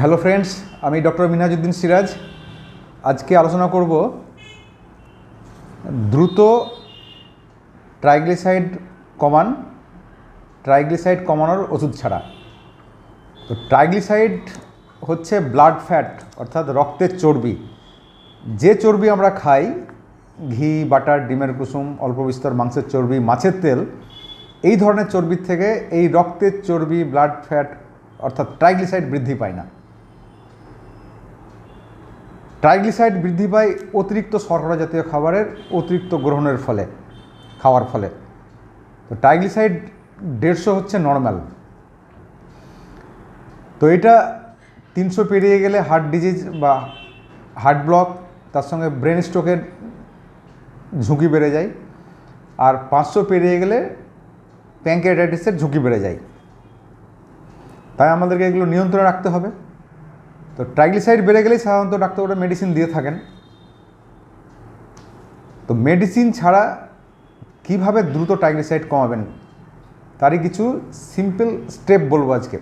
Hello friends, আমি doctor Minhajuddin Siraj. আজকে আলোচনা করব দ্রুত ট্রাইগ্লিসাইড কমান, ট্রাইগ্লিসাইড কমানোর ওষুধ ছাড়া। তো ট্রাইগ্লিসাইড হচ্ছে ব্লাড ফ্যাট অর্থাৎ রক্তের চর্বি। যে চর্বি আমরা খাই, ঘি বাটার ডিমের কুসুম, অল্প বিস্তর মাংসের চর্বি, মাছের তেল, এই ধরনের চর্বির থেকে এই রক্তের চর্বি ব্লাড ফ্যাট অর্থাৎ ট্রাইগ্লিসাইড বৃদ্ধি পায় না। ট্রাইগ্লিসাইড বৃদ্ধি পায় অতিরিক্ত শর্করা জাতীয় খাবারের অতিরিক্ত গ্রহণের ফলে, খাওয়ার ফলে। তো ট্রাইগ্লিসাইড দেড়শো হচ্ছে নর্মাল তো এটা তিনশো পেরিয়ে গেলে হার্ট ডিজিজ বা হার্ট ব্লক তার সঙ্গে ব্রেন স্ট্রোকের ঝুঁকি বেড়ে যায়। আর পাঁচশো পেরিয়ে গেলে প্যাঙ্কেটাইটিসের ঝুঁকি বেড়ে যায়। তাই আমাদেরকে এগুলো নিয়ন্ত্রণে রাখতে হবে। তো ট্রাইগ্লিসাইড বেড়ে গেলেই সাধারণত ডাক্তাররা মেডিসিন দিয়ে থাকেন। তো মেডিসিন ছাড়া কীভাবে দ্রুত ট্রাইগ্লিসাইড কমাবেন, তারই কিছু সিম্পল স্টেপ বলব আজকে।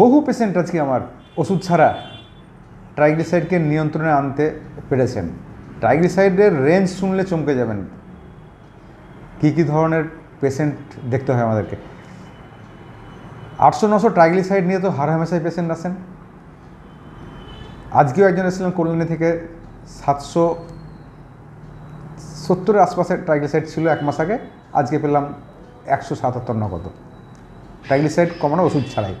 বহু পেশেন্ট আজকে আমার ওষুধ ছাড়া ট্রাইগ্লিসাইডকে নিয়ন্ত্রণে আনতে পেরেছেন। ট্রাইগ্লিসাইডের রেঞ্জ শুনলে চমকে যাবেন। কী কী ধরনের পেশেন্ট দেখতে হয় আমাদেরকে? আটশো নশো ট্রাইগ্লিসাইড নিয়ে তো হার হামেশাই পেশেন্ট আসেন আজকেও একজন এসেছিলেন কল্যাণী থেকে সাতশো সত্তরের আশপাশে ট্রাইগ্লিসাইড ছিল এক মাস আগে, আজকে পেলাম একশো সাতাত্তর নগদ। ট্রাইগ্লিসাইড কমানো ওষুধ ছাড়াই।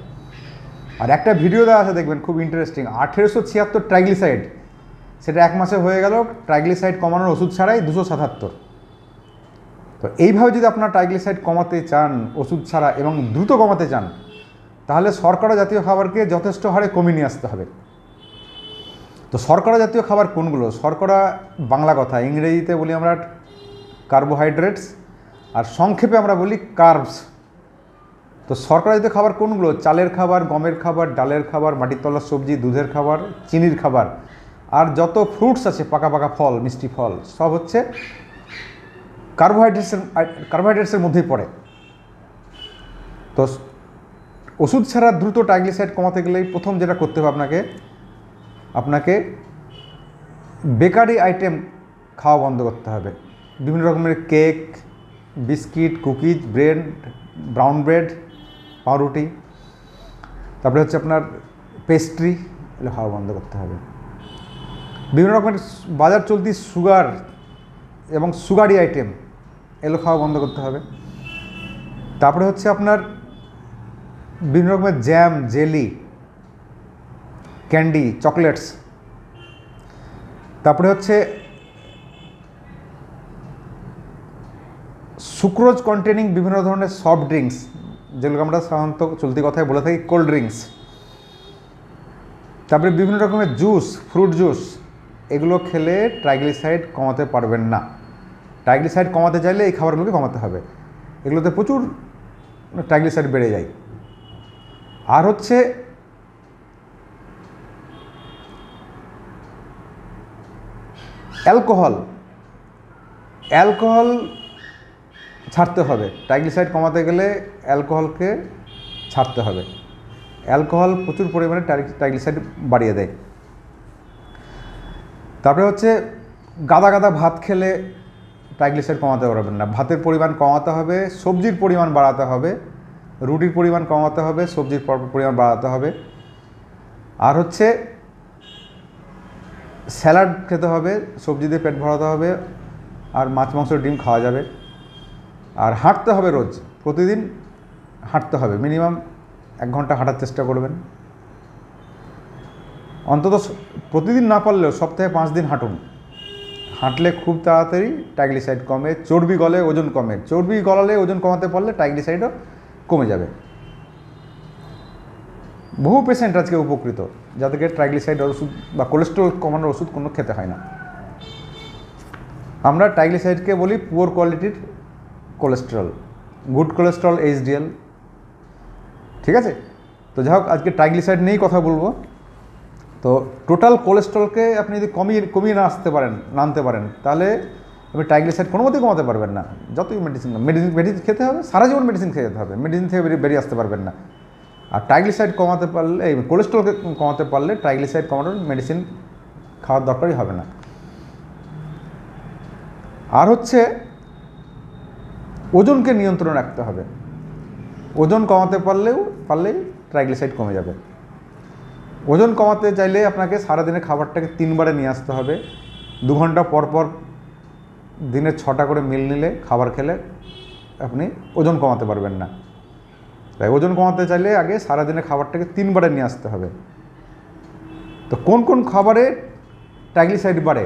আর একটা ভিডিও দেওয়া আছে, দেখবেন, খুব ইন্টারেস্টিং আঠেরোশো ছিয়াত্তর ট্রাইগ্লিসাইড। সেটা এক মাসে হয়ে গেল, ট্রাইগ্লিসাইড কমানোর ওষুধ ছাড়াই দুশো সাতাত্তর। তো এইভাবে যদি আপনার ট্রাইগ্লিসাইড কমাতে চান, ওষুধ ছাড়া এবং দ্রুত কমাতে চান তাহলে শর্করা জাতীয় খাবারকে যথেষ্ট হারে কমিয়ে নিয়ে আসতে হবে। তো শর্করা জাতীয় খাবার কোনগুলো? শর্করা বাংলা কথা, ইংরেজিতে বলি আমরা কার্বোহাইড্রেটস আর সংক্ষেপে আমরা বলি কার্বস তো শর্করা জাতীয় খাবার কোনগুলো? চালের খাবার, গমের খাবার, ডালের খাবার, মাটির তলার সবজি, দুধের খাবার, চিনির খাবার, আর যত ফ্রুটস আছে, পাকা পাকা ফল, মিষ্টি ফল, সব হচ্ছে কার্বোহাইড্রেটসের কার্বোহাইড্রেটসের মধ্যেই পড়ে। তো ওষুধ ছাড়া দ্রুত ট্রাইগ্লিসাইড কমাতে গেলেই প্রথম যেটা করতে হবে আপনাকে আপনাকে বেকারি আইটেম খাওয়া বন্ধ করতে হবে। বিভিন্ন রকমের cake, biscuit, cookies, bread, brown bread, পাউরুটি, তারপরে হচ্ছে আপনার পেস্ট্রি এগুলো খাওয়া বন্ধ করতে হবে। বিভিন্ন রকমের বাজার চলতি সুগার এবং সুগারি আইটেম এগুলো খাওয়া বন্ধ করতে হবে। তারপরে হচ্ছে আপনার বিভিন্ন রকমের জ্যাম জেলি ক্যান্ডি চকলেটস তারপরে হচ্ছে সুক্রোজ কন্টেনিং বিভিন্ন ধরনের সফট ড্রিঙ্কস যেগুলো আমরা সাধারণত চলতি কথায় বলে থাকি কোল্ড ড্রিঙ্কস তারপরে বিভিন্ন রকমের জুস ফ্রুট জুস এগুলো খেলে ট্রাইগ্লিসাইড কমাতে পারবেন না। ট্রাইগ্লিসাইড কমাতে চাইলে এই খাবারগুলোকে কমাতে হবে। এগুলোতে প্রচুর ট্রাইগ্লিসাইড বেড়ে যায়। আর হচ্ছে অ্যালকোহল। অ্যালকোহল ছাড়তে হবে। ট্রাইগ্লিসাইড কমাতে গেলে অ্যালকোহলকে ছাড়তে হবে। অ্যালকোহল প্রচুর পরিমাণে ট্রাইগ্লিসাইড বাড়িয়ে দেয়। তারপরে হচ্ছে গাদা গাদা ভাত খেলে ট্রাইগ্লিসাইড কমাতে পারবেন না। ভাতের পরিমাণ কমাতে হবে, সবজির পরিমাণ বাড়াতে হবে। রুটির পরিমাণ কমাতে হবে, সবজির পরিমাণ বাড়াতে হবে। আর হচ্ছে, স্যালাড খেতে হবে, সবজি দিয়ে পেট ভরাতে হবে, আর মাছ, মাংস, ডিম খাওয়া যাবে। আর হাঁটতে হবে রোজ, প্রতিদিন হাঁটতে হবে, মিনিমাম এক ঘণ্টা হাঁটার চেষ্টা করবেন। অন্তত প্রতিদিন না পারলেও সপ্তাহে পাঁচ দিন হাঁটুন। হাঁটলে খুব তাড়াতাড়ি ট্রাইগ্লিসাইড কমে, চর্বি গলে ওজন কমে। চর্বি গলালে ওজন কমাতে পারলে ট্রাইগ্লিসাইডও কমে যাবে। বহু পেশেন্ট আজকে উপকৃত, যাদেরকে ট্রাইগ্লিসাইড ওষুধ বা কোলেস্ট্রল কমানোর ওষুধ কোনো খেতে হয় না। আমরা ট্রাইগ্লিসাইডকে বলি পুয়ার কোয়ালিটির কোলেস্ট্রল গুড কোলেস্ট্রল এইচডিএল ঠিক আছে? তো যাই হোক, আজকে ট্রাইগ্লিসাইড নিয়েই কথা বলব। তো টোটাল কোলেস্ট্রলকে আপনি যদি কমিয়ে কমিয়ে না আসতে পারেন, না আনতে পারেন, তাহলে আপনি ট্রাইগ্লিসাইড কোনো মতেই কমাতে পারবেন না। যতই মেডিসিন মেডিসিন মেডিসিন খেতে হবে, সারা জীবন মেডিসিন খেতে হবে। মেডিসিন থেকে বেরিয়ে আসতে পারবেন না। আর ট্রাইগ্লিসাইড কমাতে পারলে, এই কোলেস্ট্রলকে কমাতে পারলে ট্রাইগ্লিসাইড কমানোর মেডিসিন খাওয়ার দরকারই হবে না। আর হচ্ছে, ওজনকে নিয়ন্ত্রণ রাখতে হবে। ওজন কমাতে পারলেও, পারলেই ট্রাইগ্লিসাইড কমে যাবে। ওজন কমাতে চাইলে আপনাকে সারাদিনে খাবারটাকে তিনবারে নিয়ে আসতে হবে। দু ঘণ্টা পর পর দিনে ছটা করে মিল নিলে, খাবার খেলে আপনি ওজন কমাতে পারবেন না। তাই ওজন কমাতে চাইলে আগে সারাদিনে খাবারটাকে তিনবারে নিয়ে আসতে হবে। তো কোন কোন খাবারে ট্রাইগ্লিসাইড বাড়ে?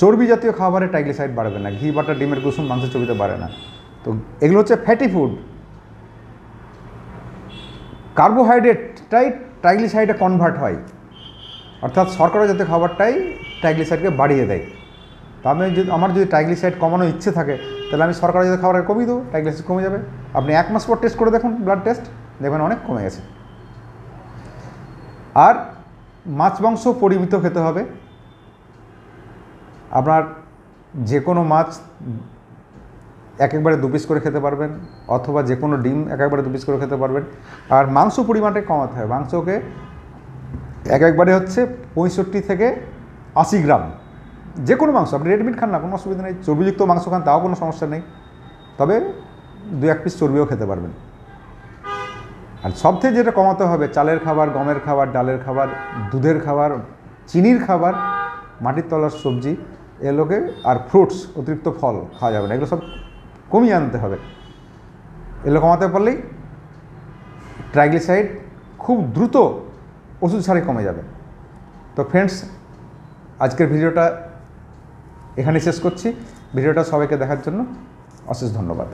চর্বি জাতীয় খাবারে ট্রাইগ্লিসাইড বাড়বে না, ঘি বাটা ডিমের কুসুম, মাংসের চর্বিতে বাড়ে না। তো এগুলো হচ্ছে ফ্যাটি ফুড কার্বোহাইড্রেটটাই ট্রাইগ্লিসাইডে কনভার্ট হয়। অর্থাৎ শর্করা জাতীয় খাবারটাই ট্রাইগ্লিসাইডকে বাড়িয়ে দেয়। তা আমি যদি, আমার যদি ট্রাইগ্লিসাইড কমানোর ইচ্ছে থাকে, তাহলে আমি শর্করা যদি খাবার কমিয়ে দেবো ট্রাইগ্লিসাইড কমে যাবে। আপনি এক মাস পর টেস্ট করে দেখুন ব্লাড টেস্ট দেখবেন অনেক কমে গেছে। আর মাছ মাংস পরিমিত খেতে হবে। আপনার যে কোনো মাছ এক একবারে দু পিস করে খেতে পারবেন, অথবা যে কোনো ডিম এক একবারে দু পিস করে খেতে পারবেন। আর মাংস পরিমাণটা কমাতে হবে। মাংসকে এক একবারে হচ্ছে পঁয়ষট্টি থেকে আশি গ্রাম। যে কোনো মাংস, আপনি রেডমিট খান না, কোনো অসুবিধা নেই। চর্বিযুক্ত মাংস খান, তাও কোনো সমস্যা নেই। তবে দু এক পিস চর্বিও খেতে পারবেন। আর সব থেকে যেটা কমাতে হবে, চালের খাবার, গমের খাবার, ডালের খাবার, দুধের খাবার, চিনির খাবার, মাটির তলার সবজি এগুলোকে আর ফ্রুটস অতিরিক্ত ফল খাওয়া যাবে না। এগুলো সব কমিয়ে আনতে হবে। এগুলো কমাতে পারলেই ট্রাইগ্লিসাইড খুব দ্রুত ওষুধ ছাড়াই কমে যাবে। তো ফ্রেন্ডস আজকের ভিডিওটা এখানে শেষ করছি। ভিডিওটা সবাইকে দেখার জন্য অশেষ ধন্যবাদ।